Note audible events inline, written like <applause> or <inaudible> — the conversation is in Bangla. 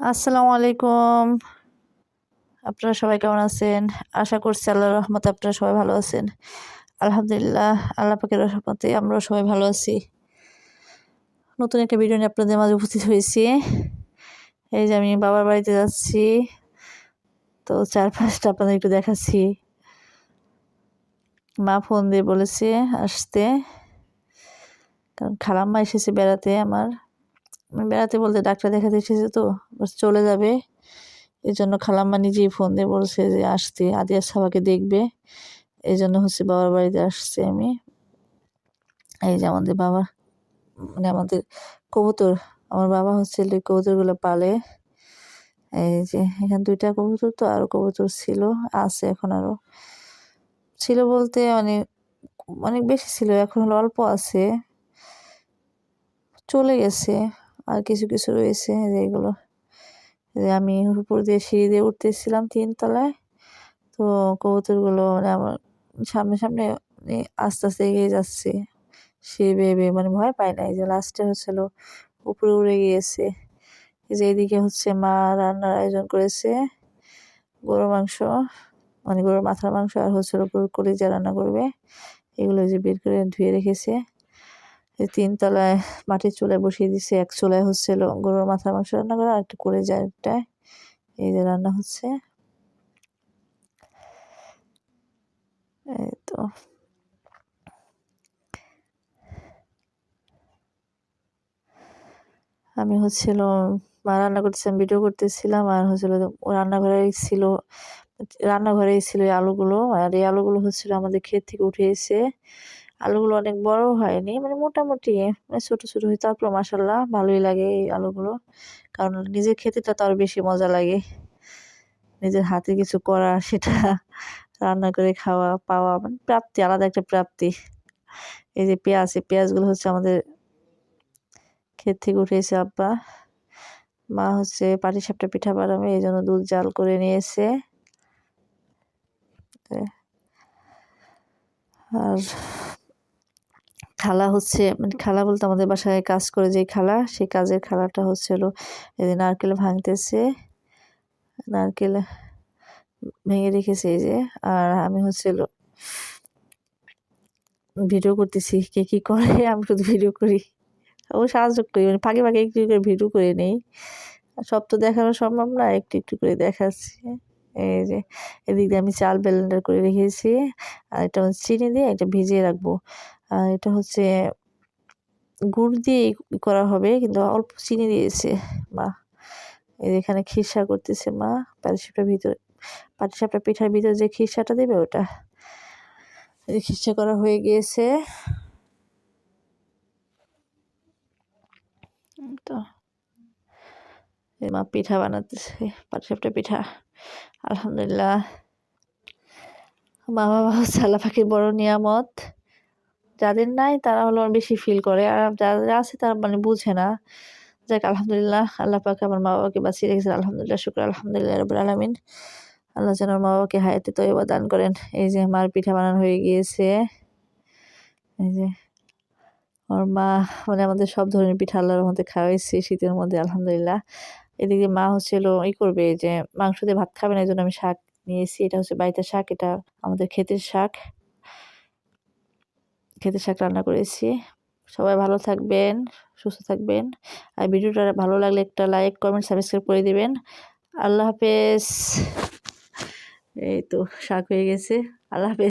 আসসালামু আলাইকুম। আপনারা সবাই কেমন আছেন? আশা করছি আল্লাহ রহমতে আপনারা সবাই ভালো আছেন। আলহামদুলিল্লাহ, আল্লাহ পাকের রহমতে আমরাও সবাই ভালো আছি। নতুন একটা ভিডিও নিয়ে আপনাদের মাঝে উপস্থিত হয়েছি। এই যে আমি বাবার বাড়িতে যাচ্ছি। তো চারপাশটা আপনাদের একটু দেখাচ্ছি। মা ফোন দিয়ে বলেছে আসতে। কারণ খালাম্মা এসেছে বেড়াতে আমার। বেড়াতে বলতে ডাক্তার দেখাতে এসেছে তো। চলে যাবে। এই জন্য খালাম্মা নিজেই ফোন দিয়ে বলছে যে, আসতে। আদিয়া সাবাকে দেখবে। এই জন্য হচ্ছে বাবার বাড়িতে আসছে আমি। এই যে আমাদের বাবা মানে আমাদের কবুতর, আমার বাবা হচ্ছে কবুতরগুলো পালে। এই যে এখানে দুইটা কবুতর তো আরও কবুতর ছিল, আছে এখন আরও ছিল বলতে অনেক অনেক বেশি ছিল, এখন হলো অল্প আছে। চলে গেছে, আর কিছু কিছু রয়েছে যেগুলো আমি উপর দিয়ে সিঁড়ি দিয়ে উঠতেছিলাম তিনতলায় তো কবুতরগুলো মানে আমার সামনে সামনে মানে আস্তে আস্তে এগিয়ে যাচ্ছে। সে বেয়ে মানে ভয় পায় না এই যে লাস্টে হচ্ছিল উপরে উড়ে গিয়েছে। যে এদিকে হচ্ছে মা রান্নার আয়োজন করেছে। গরু মাংস মানে গরুর মাথার মাংস আর হচ্ছে গরুর কলিজা রান্না করবে। এগুলো যে বের করে ধুয়ে রেখেছে। তিনতলায় মাটির চুলায় বসিয়ে দিছে, এক চুলায় হচ্ছিল গরুর মাথার মাংস রান্না করা, আর একটু করে যায় একটা। এই যে রান্না হচ্ছে। এই তো। আমি হচ্ছিল মা রান্না করতেছিলাম ভিডিও করতেছিলাম, আর হচ্ছিল রান্নাঘরে ছিল, রান্নাঘরেই ছিল এই আলুগুলো, আর এই আলুগুলো হচ্ছিল আমাদের ক্ষেত থেকে উঠে এসে আলুগুলো অনেক বড় হয়নি মানে মোটামুটি মানে ছোটো ছোটো হয় তারপর মাসাল্লাহ ভালোই লাগে এই আলুগুলো। কারণ নিজের খেতেটা তো আরও বেশি মজা লাগে। নিজের হাতে কিছু করা, সেটা রান্না করে খাওয়া, পাওয়া মানে প্রাপ্তি, আলাদা একটা প্রাপ্তি। এই যে পেঁয়াজ, এই পেঁয়াজগুলো হচ্ছে আমাদের ক্ষেত থেকে উঠেছে আব্বা, মা হচ্ছে পাটিসাপটা পিঠা বানাবে, এই জন্য দুধ জাল করে নিয়েছে আর খালা হচ্ছে মানে খালা বলতে আমাদের বাসায় কাজ করে যে খালা, সেই কাজের খালাটা হচ্ছিল এই যে নারকেল ভাঙতেছে, নারকেল ভেঙে রেখেছে এই যে, আর আমি হচ্ছিল ভিডিও করতেছি কে কী করে, <laughs> আমি শুধু ভিডিও করি। ও সাহায্য করি মানে ফাঁকে ফাঁকে একটু করে ভিডিও করে নেই। সব তো দেখানো সম্ভব না, একটু একটু করে দেখাচ্ছি। এই যে, এদিক দিয়ে আমি চাল ব্লেন্ডার করে রেখেছি, আর এটা চিনি দিয়ে এটা ভিজিয়ে রাখব। আর এটা হচ্ছে গুড় দিয়ে করা হবে, কিন্তু অল্প চিনি দিয়েছে মা। এখানে খিরসা করতেছে মা পাটিসাপটার ভিতরে, পাটিসাপটা পিঠার ভিতরে যে খিরসাটা দেবে ওটা। খিরসা করা হয়ে গিয়েছে। তো। মা পিঠা বানাতেছে, পাটিসাপটা পিঠা। আলহামদুলিল্লাহ। মা বাবা আল্লাহ পাখির বড় নিয়ামত। যাদের নাই তারা হলো বেশি ফিল করে। আর যাদের আছে তারা মানে বুঝে না। যাক, আলহামদুলিল্লাহ, আল্লাহ পাকে আমার মা বাবাকে বাঁচিয়ে রেখেছে আলহামদুলিল্লাহ, শুক্র, আলহামদুলিল্লাহ রবুল আলমিন। আল্লাহ যেন মা বাবাকে হায়াতে তৈবা দান করেন। এই যে মার পিঠা বানানো হয়ে গিয়েছে। এই যে আমার মা মানে আমাদের সব ধরনের পিঠা আল্লাহর মধ্যে খাওয়াইছে শীতের মধ্যে, আলহামদুলিল্লাহ। এদিকে মা হচ্ছিল ই করবে যে মাংস দিয়ে ভাত খাবে না, এই জন্য আমি শাক নিয়েছি। এটা হচ্ছে বাড়িতে শাক, এটা আমাদের ক্ষেতের শাক। খেতে শাক রান্না করেছি। সবাই ভালো থাকবেন, সুস্থ থাকবেন। আর ভিডিওটা ভালো লাগলে একটা লাইক কমেন্ট সাবস্ক্রাইব করে দেবেন। আল্লাহ হাফেজ। এই তো শাক হয়ে গেছে। আল্লাহ হাফেজ।